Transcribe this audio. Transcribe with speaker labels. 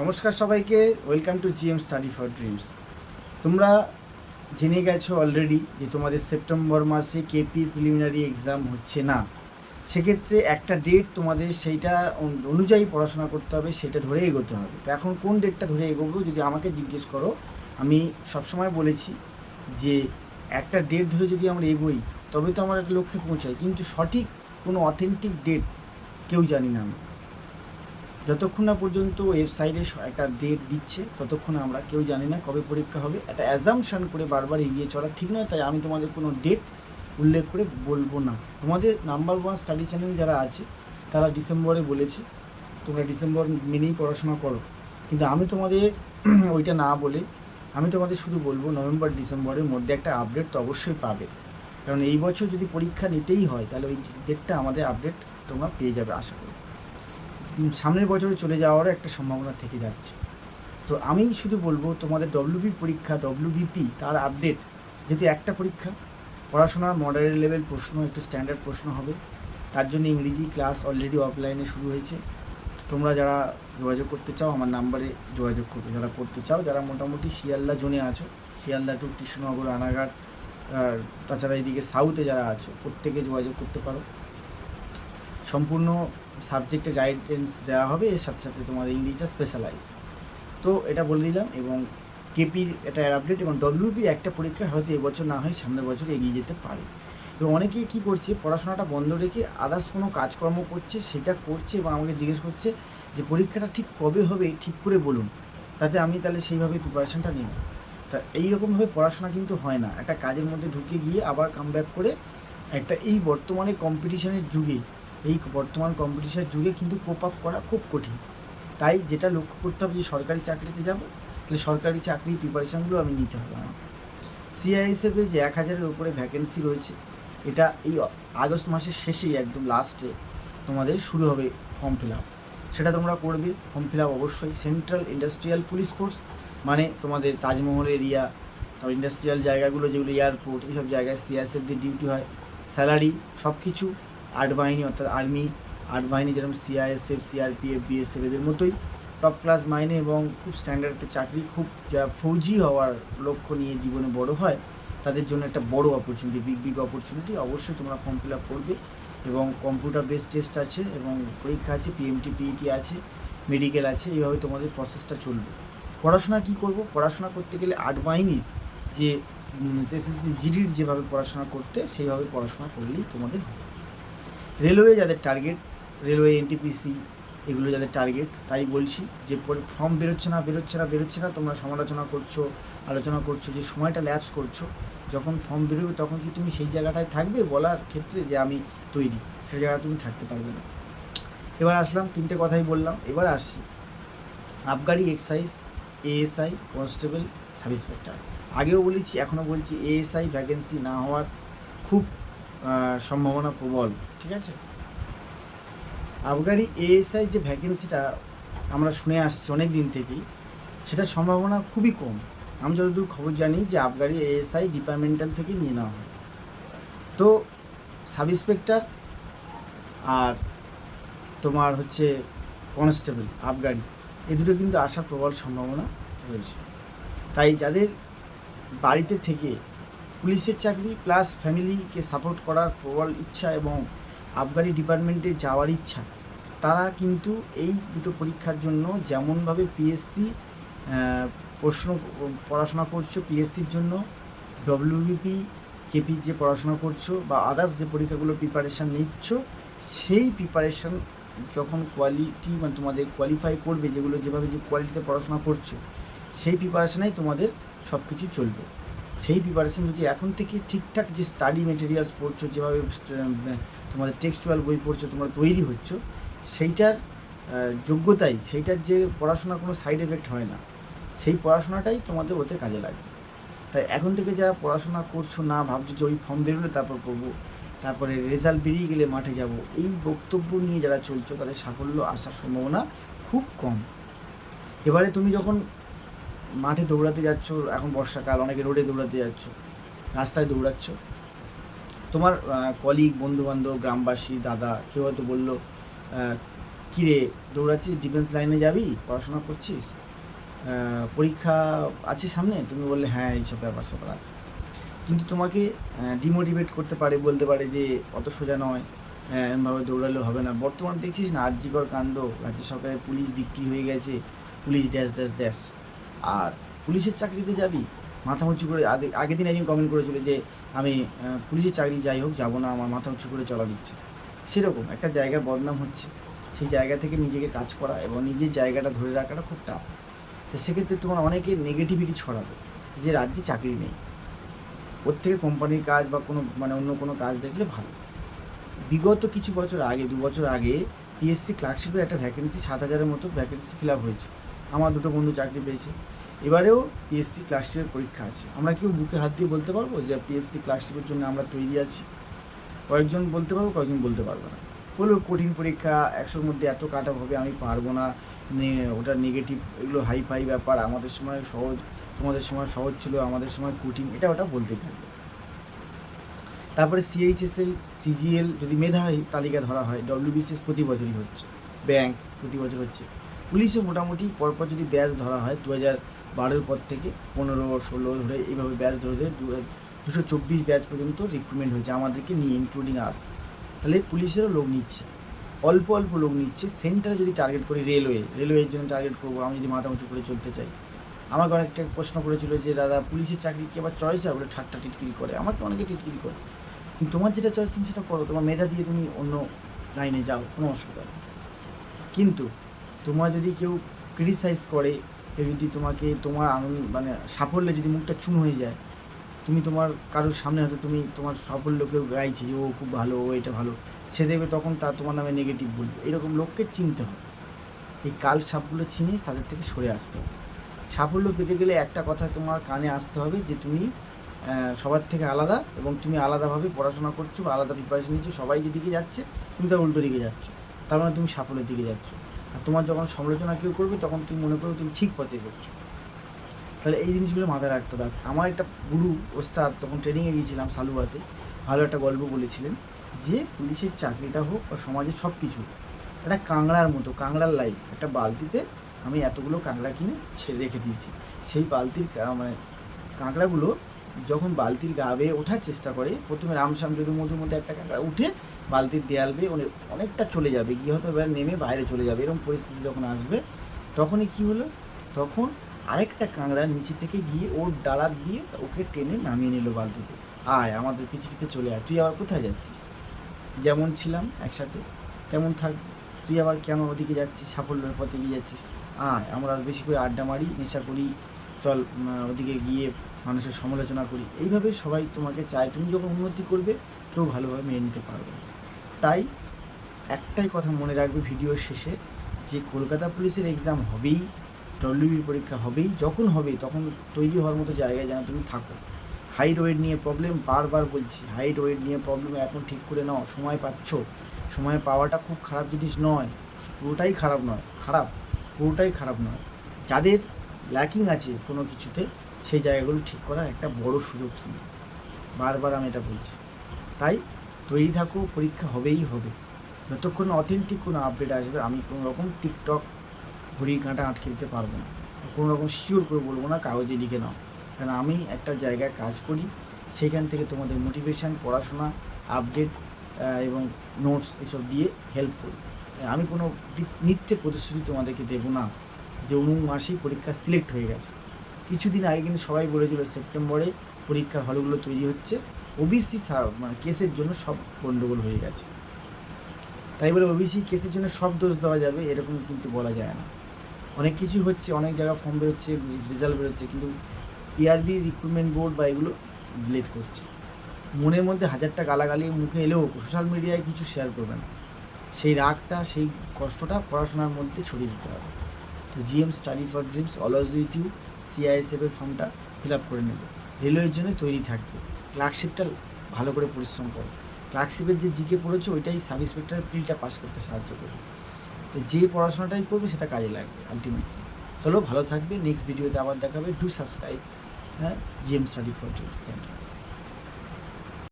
Speaker 1: নমস্কার সবাইকে welcome to GM study for dreams তোমরা জেনে গেছো অলরেডি যে তোমাদের সেপ্টেম্বর মাসে কেপি প্রিলিমিনারি এক্সাম হচ্ছে না। সেক্ষেত্রে একটা ডেট তোমাদের সেইটা অনুযায়ী পড়াশোনা করতে হবে, সেটা ধরে এগোতে হবে। তো এখন কোন ডেটটা ধরে এগোবো, যদি আমাকে জিজ্ঞেস করো, আমি সবসময় বলেছি যে একটা ডেট ধরে যদি আমরা এগোই, তবে তো আমার একটা লক্ষ্যে পৌঁছাই কিন্তু সঠিক কোনো অথেন্টিক ডেট কেউ জানি না আমি। যতক্ষণ না পর্যন্ত ওয়েবসাইটে একটা ডেট দিচ্ছে, ততক্ষণ আমরা কেউ জানি না কবে পরীক্ষা হবে। একটা অ্যাজামশন করে বারবার এগিয়ে চলা ঠিক নয়, তাই আমি তোমাদের কোনো ডেট উল্লেখ করে বলব না। তোমাদের নাম্বার ওয়ান স্টাডি চ্যানেল যারা আছে, তারা ডিসেম্বরে বলেছে, তোমরা ডিসেম্বর মেনেই পড়াশোনা করো। কিন্তু আমি তোমাদের ওইটা না বলে, আমি তোমাদের শুধু বলব, নভেম্বর, ডিসেম্বরের মধ্যে একটা আপডেট তো অবশ্যই পাবে। কারণ এই বছর যদি পরীক্ষা নিতেই হয়, তাহলে ওই ডেটটা আমাদের আপডেট তোমরা পেয়ে যাবে, আশা করি। সামনের বছরে চলে যাওয়ারও একটা সম্ভাবনা থেকে যাচ্ছে। তো আমি শুধু বলব, তোমাদের ডব্লিউবি পরীক্ষা ডব্লিউবিপি তার আপডেট যেহেতু একটা পরীক্ষা, পড়াশোনার মডারেট লেভেল প্রশ্ন, একটু স্ট্যান্ডার্ড প্রশ্ন হবে। তার জন্য ইংরেজি ক্লাস অলরেডি অফলাইনে শুরু হয়েছে। তোমরা যারা যোগাযোগ করতে চাও, আমার নাম্বারে যোগাযোগ করবে। যারা করতে চাও, যারা মোটামুটি শিয়ালদা জোনে আছো, শিয়ালদা টু কৃষ্ণনগর রানাঘাট আর তাছাড়া এদিকে সাউথে যারা আছো, প্রত্যেকে যোগাযোগ করতে পারো। সম্পূর্ণ সাবজেক্টে গাইডেন্স দেওয়া হবে, এর সাথে সাথে তোমাদের ইংলিশটা স্পেশালাইজ তো এটা বলে দিলাম এবং কেপির এটা আপডেট এবং ডব্লিউপি একটা পরীক্ষা হয়তো এবছর না হয়, সামনের বছর এগিয়ে যেতে পারে। এবং অনেকেই কী করছে, পড়াশোনাটা বন্ধ রেখে আদার্স কোনো কাজকর্ম করছে, সেটা করছে এবং আমাকে জিজ্ঞেস করছে যে পরীক্ষাটা ঠিক কবে হবে, ঠিক করে বলুন। তাতে আমি তাহলে সেইভাবে প্রিপারেশনটা নিই তা এইরকমভাবে পড়াশোনা কিন্তু হয় না। একটা কাজের মধ্যে ঢুকে গিয়ে আবার কাম করে একটা এই বর্তমানে কম্পিটিশনের যুগে এই বর্তমান কম্পিটিশনের যুগে কিন্তু কোপ আপ করা খুব কঠিন। তাই যেটা লক্ষ্য করতে হবে যে সরকারি চাকরিতে যাব, তাহলে সরকারি চাকরির প্রিপারেশানগুলো আমি নিতে হবে আমার। সিআইএসএফে যে এক হাজারের উপরে ভ্যাকেন্সি রয়েছে। এটা এই আগস্ট মাসের শেষেই একদম লাস্টে তোমাদের শুরু হবে ফর্ম ফিল আপ সেটা তোমরা করবে ফর্ম ফিল আপ অবশ্যই। সেন্ট্রাল ইন্ডাস্ট্রিয়াল পুলিশ ফোর্স মানে তোমাদের তাজমহল এরিয়া তারপর ইন্ডাস্ট্রিয়াল জায়গাগুলো যেগুলো এয়ারপোর্ট এইসব জায়গায় সিআইএসএফদের ডিউটি হয়। স্যালারি সব কিছু আর্ট বাহিনী অর্থাৎ আর্মি আর্ট বাহিনী যেরকম সিআইএসএফ সিআরপিএফ বিএসএফ এদের মতোই টপ ক্লাস মাইনে এবং খুব স্ট্যান্ডার্ড একটা চাকরি, খুব যারা ফৌজি হওয়ার লক্ষ্য নিয়ে জীবনে বড় হয়, তাদের জন্য একটা বড় অপরচুনিটি বিগ বিগ অপরচুনিটি অবশ্যই তোমরা ফর্ম ফিল আপ করবে এবং কম্পিউটার বেস টেস্ট আছে এবং পরীক্ষা আছে পিএমটি পিইটি আছে মেডিকেল আছে, এইভাবে তোমাদের প্রসেসটা চলবে। পড়াশোনা কি করব? পড়াশোনা করতে গেলে আর্ট বাহিনীর যে এসএসসি জিডির যেভাবে পড়াশোনা করতে, সেইভাবে পড়াশোনা করলেই তোমাদের হবে রেলওয়ে যাদের টার্গেট রেলওয়ে এনটিপিসি এগুলো যাদের টার্গেট তাই বলছি যে ফর্ম বেরোচ্ছে না বেরোচ্ছে না বেরোচ্ছে না, তোমরা সমালোচনা করছ, আলোচনা করছ, যে সময়টা ল্যাপস করছ, যখন ফর্ম বেরোবে তখন কি তুমি সেই জায়গাটায় থাকবে বলার ক্ষেত্রে যে আমি তৈরি, সেই জায়গায় তুমি থাকতে পারবে না। এবার আসলাম, তিনটে কথাই বললাম, এবার আসছি। আবগারি excise ASI constable sub inspector. আগেও বলেছি, এখনও বলছি এএসআই ভ্যাকেন্সি না হওয়ার খুব সম্ভাবনা প্রবল, ঠিক আছে? আবগারি এএসআই যে ভ্যাকেন্সিটা আমরা শুনে আসছি অনেক দিন থেকেই, সেটার সম্ভাবনা খুবই কম। আমি যতদূর খবর জানি যে আবগারি এএসআই ডিপার্টমেন্টাল থেকে নিয়ে নেওয়া হয়। তো সাব ইন্সপেক্টর আর তোমার হচ্ছে কনস্টেবল আবগারি এ দুটো কিন্তু আসার প্রবল সম্ভাবনা রয়েছে। তাই যাদের বাড়িতে থেকে পুলিশের চাকরি প্লাস ফ্যামিলিকে সাপোর্ট করার প্রবল ইচ্ছা এবং আবগারি ডিপার্টমেন্টে যাওয়ার ইচ্ছা, তারা কিন্তু এই দুটো পরীক্ষার জন্য যেমনভাবে পিএসসি প্রশ্ন পড়াশোনা করছ পিএসসির জন্য ডব্লিউবিপি কেপি যে পড়াশোনা করছ বা আদার্স যে পরীক্ষাগুলো প্রিপারেশান নিচ্ছ, সেই প্রিপারেশান যখন কোয়ালিটি মানে তোমাদের কোয়ালিফাই করবে, যেগুলো যেভাবে যে কোয়ালিটিতে পড়াশোনা করছ, সেই প্রিপারেশানেই তোমাদের সব কিছু চলবে। সেই প্রিপারেশন যদি এখন থেকে ঠিকঠাক যে স্টাডি মেটেরিয়ালস পড়ছো, যেভাবে তোমাদের টেক্সচুয়াল বই পড়ছো, তোমরা তৈরি হচ্ছ, সেইটার যোগ্যতাই, সেইটার যে পড়াশোনা কোনো সাইড এফেক্ট হয় না। সেই পড়াশোনাটাই তোমাদের ওতে কাজে লাগবে। তাই এখন থেকে যারা পড়াশোনা করছ না, ভাবছ যে ওই ফর্ম বেরোলে তারপর করব তারপরে রেজাল্ট বেরিয়ে গেলে মাঠে যাব, এই বক্তব্য নিয়ে যারা চলছো, তাদের সাফল্য আসার সম্ভাবনা খুব কম। এবারে তুমি যখন মাঠে দৌড়াতে যাচ্ছ, এখন বর্ষাকাল, অনেকে রোডে দৌড়াতে যাচ্ছ, রাস্তায় দৌড়াচ্ছ। তোমার কলিগ বন্ধুবান্ধব, গ্রামবাসী, দাদা, কেউ হয়তো বলল কিরে, দৌড়াচ্ছিস ডিফেন্স লাইনে যাবি? পড়াশোনা করছিস? পরীক্ষা আছে সামনে? তুমি বললে হ্যাঁ এইসব ব্যাপার স্যাপার আছে। কিন্তু তোমাকে ডিমোটিভেট করতে পারে, বলতে পারে যে, অত সোজা নয় এমনভাবে দৌড়ালে হবে না। বর্তমান দেখছিস না আর্যিকর কাণ্ড, রাজ্য সরকারের পুলিশ বিক্রি হয়ে গেছে, পুলিশ ড্যাশ ড্যাশ ড্যাশ। আর পুলিশের চাকরিতে যাবি? মাথা উঁচু করে আগে, আগের দিন একজন কমেন্ট করেছিল যে, আমি পুলিশের চাকরি যাই হোক, যাব না, আমার মাথা উঁচু করে চলা দিচ্ছে সেরকম একটা জায়গার বদনাম হচ্ছে। সেই জায়গা থেকে নিজেকে কাজ করা এবং নিজের জায়গাটা ধরে রাখাটা খুব টাফ তো সেক্ষেত্রে তোমার অনেকে নেগেটিভিটি ছড়াবে যে, রাজ্যে চাকরি নেই। ওর থেকে কোম্পানির কাজ বা কোনো মানে অন্য কোনো কাজ দেখলে ভালো। বিগত কিছু বছর আগে, দু বছর আগে পিএসসি ক্লার্কশিপের একটা ভ্যাকেন্সি সাত হাজারের মতো ভ্যাকেন্সি ফিল আপ হয়েছে। আমার দুটো বন্ধু চাকরি পেয়েছে। এবারেও পিএসসি ক্লার্কশিপের পরীক্ষা আছে। আমরা কেউ বুকে হাত দিয়ে বলতে পারব যে পিএসসি ক্লার্কশিপের জন্য আমরা তৈরি আছি? কয়েকজন বলতে পারব, কয়েকজন বলতে পারব না। বলব কঠিন পরীক্ষা একশোর মধ্যে এত কাটা হবে আমি পারব না। ওটা নেগেটিভ এগুলো হাই ফাই ব্যাপার। আমাদের সময় সহজ, তোমাদের সময় সহজ ছিল, আমাদের সময় কঠিন, এটা ওটা বলতে থাকবে। তারপরে সিএইচএসএল সিজিএল যদি মেধা তালিকা ধরা হয় ডব্লিউবিসিএস প্রতি বছরই হচ্ছে। ব্যাংক প্রতি বছর হচ্ছে। পুলিশও মোটামুটি পরপর যদি ব্যাচ ধরা হয় দু হাজার বারোর পর থেকে পনেরো, ষোলো ধরে এইভাবে ব্যাচ ধরে ধরে দু হাজার- দুশো চব্বিশ ব্যাচ পর্যন্ত রিক্রুটমেন্ট হয়েছে আমাদেরকে নিয়ে ইনক্লুডিং আস তাহলে পুলিশেরও লোক নিচ্ছে। অল্প অল্প লোক নিচ্ছে। সেন্টারে যদি টার্গেট করি রেলওয়ে রেলওয়ের জন্য টার্গেট করব, আমি যদি মাথা উঁচু করে চলতে চাই। আমাকে অনেকটা প্রশ্ন করেছিল যে, দাদা, পুলিশের চাকরি কি আবার চয়েস হয়? বলে, ঠাট্টা টিটকিরি করে। আমাকে অনেকে টিটকিরি করে। কিন্তু তোমার যেটা চয়েস তুমি সেটা করো। তোমার মেধা দিয়ে তুমি অন্য লাইনে যাও, কোনো অসুবিধা নেই। কিন্তু তোমার যদি কেউ ক্রিটিসাইজ করে কেউ যদি তোমাকে তোমার আনন্দ মানে সাফল্যে যদি মুখটা চুন হয়ে যায়, তুমি তোমার কারোর সামনে হয়তো তুমি তোমার সাফল্য কেউ গাইছে ও খুব ভালো, ও এটা ভালো। সে দেখবে তখন তা তোমার নামে নেগেটিভ বলবে। এরকম লোককে চিনতে হবে। এই কাল সাপগুলো চিনে তাদের থেকে সরে আসতে হবে। সাফল্য পেতে গেলে একটা কথা তোমার কানে আসতে হবে যে, তুমি সবার থেকে আলাদা এবং তুমি আলাদাভাবে পড়াশোনা করছ আলাদা প্রিপারেশন নিচ্ছ সবাই যেদিকে যাচ্ছে, তুমি তার উল্টো দিকে যাচ্ছ। তার মানে তুমি সাফল্যের দিকে যাচ্ছ। আর তোমার যখন সমালোচনা কেউ করবে, তখন তুমি মনে করো তুমি ঠিক পথে করছ তাহলে এই জিনিসগুলো মাথায় রাখতে হবে। আমার একটা গুরু ওস্তাদ, তখন ট্রেনিংয়ে গিয়েছিলাম সালুয়াতে, ভালো একটা গল্প বলেছিলেন যে, পুলিশের চাকরিটা হোক বা সমাজের সব কিছু একটা কাংড়ার মতো কাংড়ার লাইফ একটা বালতিতে আমি এতগুলো কাঁকড়া কিনে ছেড়ে রেখে দিয়েছি। সেই বালতির মানে কাঁকড়াগুলো যখন বালতির গা বেয়ে ওঠার চেষ্টা করে, প্রথমে রামশ্যাম যদি মধ্যে একটা কাঁকড়া উঠে বালতির দেয়াল বেয়ে অনেক অনেকটা চলে যাবে, গিয়ে হয়তো এবার নেমে বাইরে চলে যাবে, এরকম পরিস্থিতি যখন আসবে, তখনই কী হলো? তখন আরেকটা কাঁকড়া নিচে থেকে গিয়ে ওর ডালা দিয়ে ওকে টেনে নামিয়ে নিল বালতিতে। আয়, আমাদের পৃথিবীতে চলে আয়, তুই আবার কোথায় যাচ্ছিস? যেমন ছিলাম একসাথে, তেমন থাক, তুই আবার কেন ওদিকে যাচ্ছিস, সাফল্যের পথে এগিয়ে যাচ্ছিস? আয়, আমরা বেশি করে আড্ডা মারি, নেশা করি, চল ওদিকে গিয়ে মানুষের সমালোচনা করি। এইভাবে সবাই তোমাকে চায়, তুমি যখন উন্নতি করবে, কেউ ভালোভাবে মেনে নিতে পারবে তাই একটাই কথা মনে রাখবে ভিডিওর শেষে, যে কলকাতা পুলিশের এক্সাম হবেই ডব্লিউবির পরীক্ষা হবেই, যখন হবে, তখন তৈরি হওয়ার মতো জায়গায় যেন তুমি থাকো। হাইট ওয়েট নিয়ে প্রবলেম বারবার বলছি হাইট ওয়েট নিয়ে প্রবলেম এখন ঠিক করে নাও, সময় পাচ্ছ। সময় পাওয়াটা খুব খারাপ জিনিস নয়, পুরোটাই খারাপ নয়, খারাপ, পুরোটাই খারাপ নয়। যাদের ল্যাকিং আছে কোনো কিছুতে সেই জায়গাগুলো ঠিক করার একটা বড় সুযোগ তুমি বারবার আমি এটা বলছি। তাই তৈরি থাকো, পরীক্ষা হবেই হবে। যতক্ষণ অথেন্টিক কোনো আপডেট আসবে, আমি কোনো রকম টিকটক ঘড়ির কাঁটা আটকে দিতে পারব না। কোনো রকম শিওর করে বলব না, কাগজে লিখে নাও। কারণ আমি একটা জায়গায় কাজ করি, সেখান থেকে তোমাদের মোটিভেশান পড়াশোনা আপডেট এবং নোটস এসব দিয়ে হেল্প করি। আমি কোনো মিথ্যে প্রতিশ্রুতি তোমাদেরকে দেবো না যে অনু মাসেই পরীক্ষা সিলেক্ট হয়ে গেছে। কিছুদিন আগে কিন্তু সবাই বলেছিল সেপ্টেম্বরে পরীক্ষার হলগুলো তৈরি হচ্ছে। ওবিসি মানে কেসের জন্য সব গণ্ডগোল হয়ে গেছে। তাই বলে ওবিসি কেসের জন্য সব দোষ দেওয়া যাবে, এরকম কিন্তু বলা যায় না। অনেক কিছু হচ্ছে, অনেক জায়গা ফর্ম বেরোচ্ছে রেজাল্ট বেরোচ্ছে, কিন্তু পিআরবি রিক্রুটমেন্ট বোর্ড বা এগুলো লেট করছে। মনের মধ্যে হাজারটা গালাগালি মুখে এলেও সোশ্যাল মিডিয়ায় কিছু শেয়ার করবে না। সেই রাগটা, সেই কষ্টটা পড়াশোনার মধ্যে ছড়িয়ে দিতে হবে। তো GM study for dreams always with you সিআইএসএফের ফর্মটা ফিল আপ করে নেবে। রেলওয়ের জন্য তৈরি থাকবে। ক্লার্কশিপটা ভালো করে পরিশ্রম করো। ক্লার্কশিপের যে জিকে পড়েছে, ওইটাই সাব ইন্সপেক্টরের প্রিলটা পাস করতে সাহায্য করবে। তো যে পড়াশোনাটাই করবে, সেটা কাজে লাগবে আলটিমেটলি চলো, ভালো থাকবে। নেক্সট ভিডিওতে আবার দেখাবে। ডু সাবস্ক্রাইব হ্যাঁ? GM study for thank you